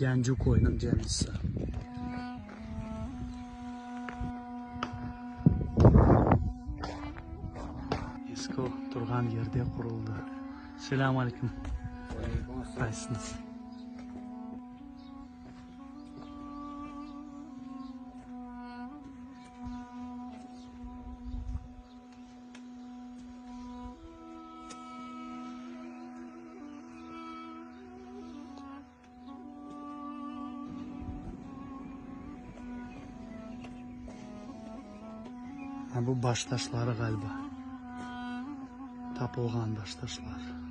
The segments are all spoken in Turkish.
Yanjuko'nun camisi. Eski turgan yerde kuruldu. Selamun aleyküm. Qaysiniz? бұл башташылары қалба. табылған башташылар.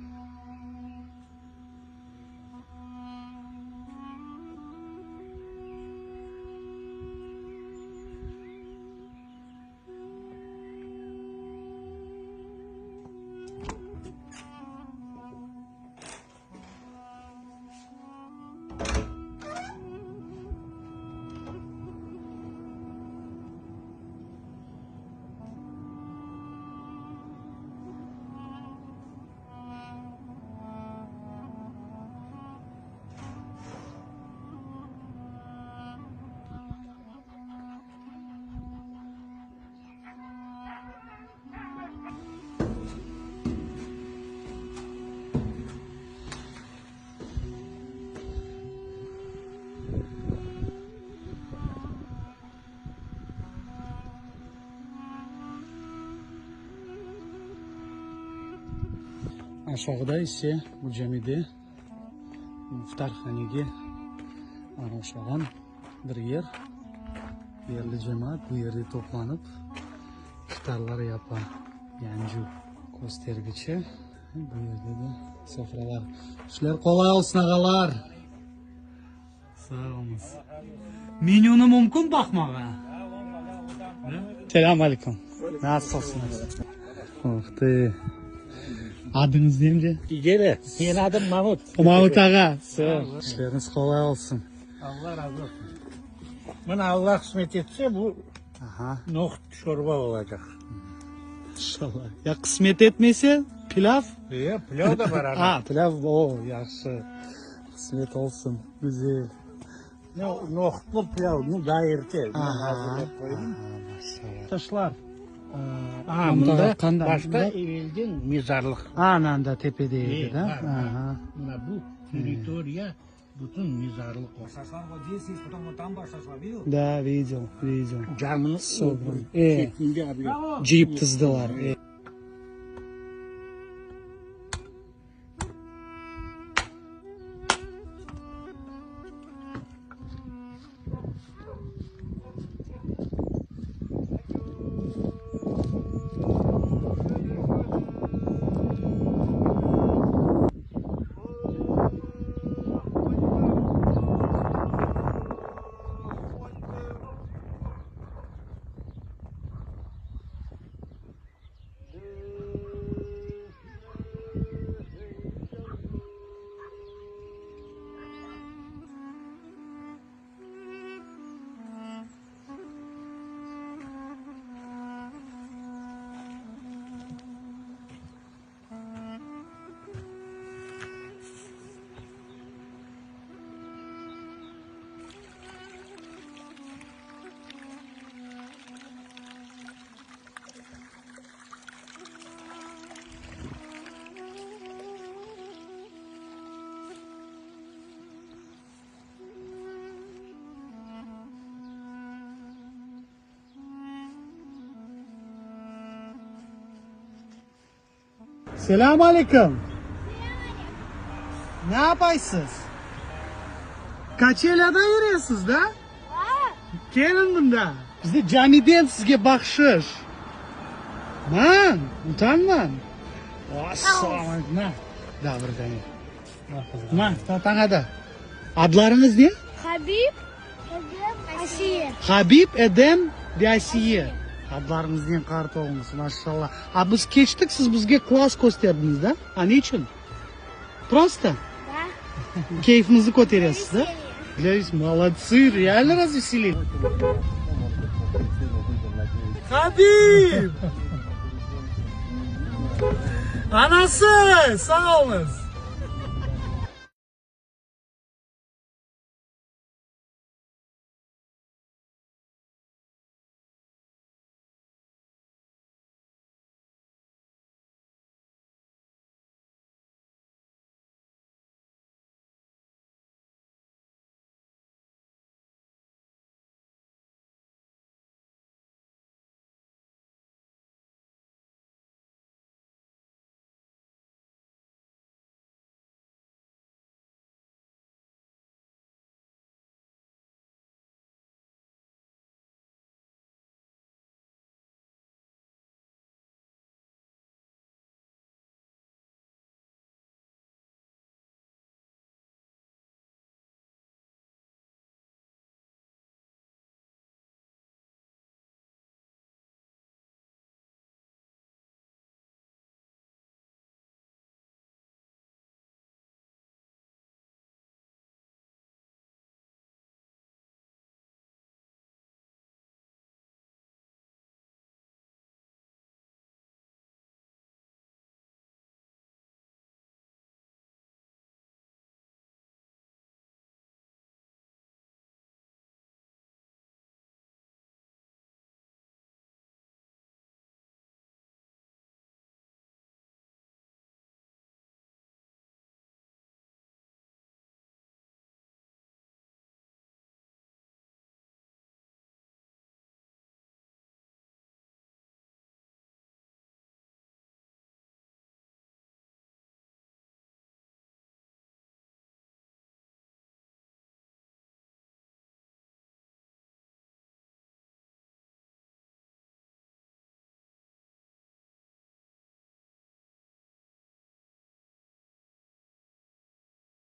aşağıda ise bu camide iftarxonaga аралашаған bir yer yerli jamoat bu yerda to'planib iftarlar yapa. Yancı ko'z bu yerda da sofralar ishlar qolay olsun ağalar. Sağ olunuz. mumkin mümkün assalomu Selamünaleyküm. nasılsınız? Oh, Adınız neydi? Gele. Senin adın Mahmut. Mahmut Ağa. Sağ ol. İşleriniz kolay olsun. Allah razı olsun. Bana Allah kısmet etse bu Aha. nohut çorba olacak. İnşallah. Ya kısmet etmese pilav. Ya pilav da var abi. Ha pilav o yaxşı. Kısmet olsun. Güzel. Ne nohutlu pilav mı daha erken. Ben Aha. hazırlayıp koydum. Aha, maşallah. Taşlar. Aha Bunda bunda kandan- başka bunda- evvelden mizarlık. Ananda tepedeydi İyi, de. var, var. Aha. Buna bu teritoriya bütün mizarlık o. Başlaslar var diye siz потом там başlaslar biliyor tızdılar. Ee. Selam aleyküm. Ne yapıyorsunuz? Kaç yılda yürüyorsunuz da? Gelin bunda. Bizde camiden sizge bakşış. Man, utanman. Assalamu. Ma, da buradayım. Ma, tatana da. Adlarınız ne? Habib Edem Asiye. Habib Edem Dasiye. Adlarınızdan kart olmuş maşallah. Ha biz geçtik siz bizge klas gösterdiniz de. Ha niçin? Просто. Да. Keyfinizi kotarıyorsunuz da. Блядь, молодцы, реально развеселили. Habib! Anası, sağ olun.